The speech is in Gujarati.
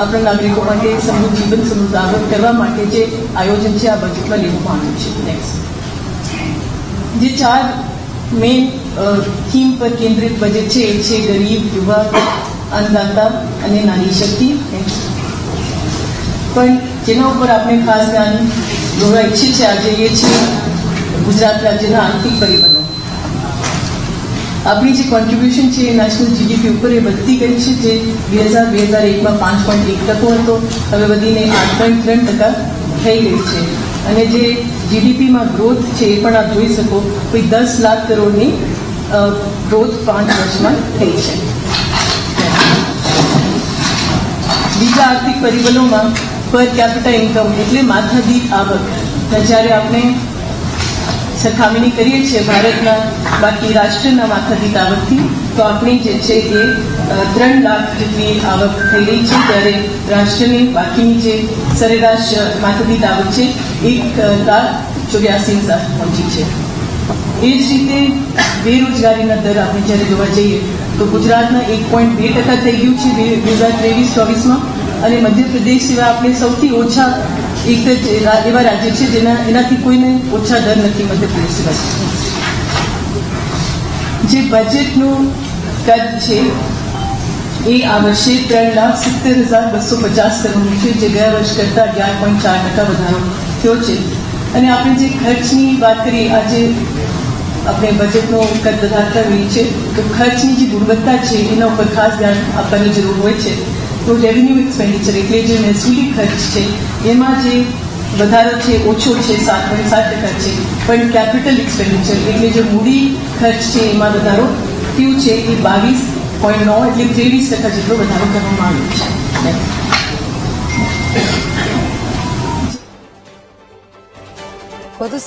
આપણા નાગરિકો માટે સમૃદ્ધ જીવન, સમૃદ્ધ આગળ કરવા માટે જે આયોજન છે, આ બજેટમાં લેવામાં આવ્યું છે. નેક્સ્ટ જે ચાર મેઇન થીમ પર કેન્દ્રિત બજેટ છે, એ છે ગરીબ, યુવા, અન્નદાતા અને નારી શક્તિ. પણ જેના ઉપર આપણે ખાસ ધ્યાન દોરવા ઈચ્છીએ છીએ, આજે એ છે ગુજરાત રાજ્યના આર્થિક પરિબળો. આપણી જે કોન્ટ્રીબ્યુશન છે એ નેશનલ જીડીપી ઉપર એ વધતી ગઈ છે. જે બે હજાર બે હજાર એકમાં પાંચ પોઈન્ટ એક ટકો હતો. હવે વધીને આઠ પોઈન્ટ ત્રણ ટકા થઈ ગઈ છે. અને જે જીડીપીમાં ગ્રોથ છે એ પણ આપ જોઈ શકો. કોઈ દસ લાખ કરોડની ગ્રોથ પાંચ વર્ષમાં થઈ છે. બીજા આર્થિક પરિબળોમાં પર કેપિટા ઇન્કમ એટલે માથાદીઠ આવક. જ્યારે આપણે સરખામણી કરીએ છીએ ભારતના બાકી રાષ્ટ્રના માથાદીઠ આવકથી. તો આપણી જે છે એ ત્રણ લાખ જેટલી આવક થઈ રહી છે ત્યારે રાષ્ટ્રની બાકીની જે સરેરાશ માથાથી આવક છે, એક લાખ ચોર્યાસી હજાર પહોંચી છે. એ જ રીતે બેરોજગારીના દર આપણે જ્યારે જોવા જઈએ, તો ગુજરાતના એક પોઈન્ટ બે ટકા થઈ ગયું છે બે હજાર ત્રેવીસ ચોવીસમાં. અને મધ્યપ્રદેશ સિવાય આપણે સૌથી ઓછા એક એવા રાજ્ય છે જેના એનાથી કોઈને ઓછા દર નથી મધ્યપ્રદેશ જે બજેટનું કદ છે એ આ વર્ષે ત્રણ લાખ સિત્તેર હજાર બસો પચાસ કરોડનું છે, જે ગયા વર્ષ કરતાં અગિયાર પોઈન્ટ ચાર ટકા વધારો થયો છે. અને આપણે જે ખર્ચની વાત કરીએ, આજે આપણે બજેટનો કદ વધારતા હોઈએ છીએ, તો ખર્ચની જે ગુણવત્તા છે, એના ઉપર ખાસ ધ્યાન આપવાની જરૂર હોય છે. તો રેવન્યુ એક્સપેન્ડિચર એટલે જે મહેસૂલી ખર્ચ છે, એમાં જે વધારો છે, ઓછો છે, સાત પોઈન્ટ સાત ટકા છે, પણ કેપિટલ એક્સપેન્ડિચર એટલે જે મૂડી ખર્ચ છે, એમાં વધારો થયું છે, એ બાવીસ પોઈન્ટ નવ એટલે ત્રેવીસ ટકા જેટલો વધારો કરવામાં આવ્યો છે. વધુ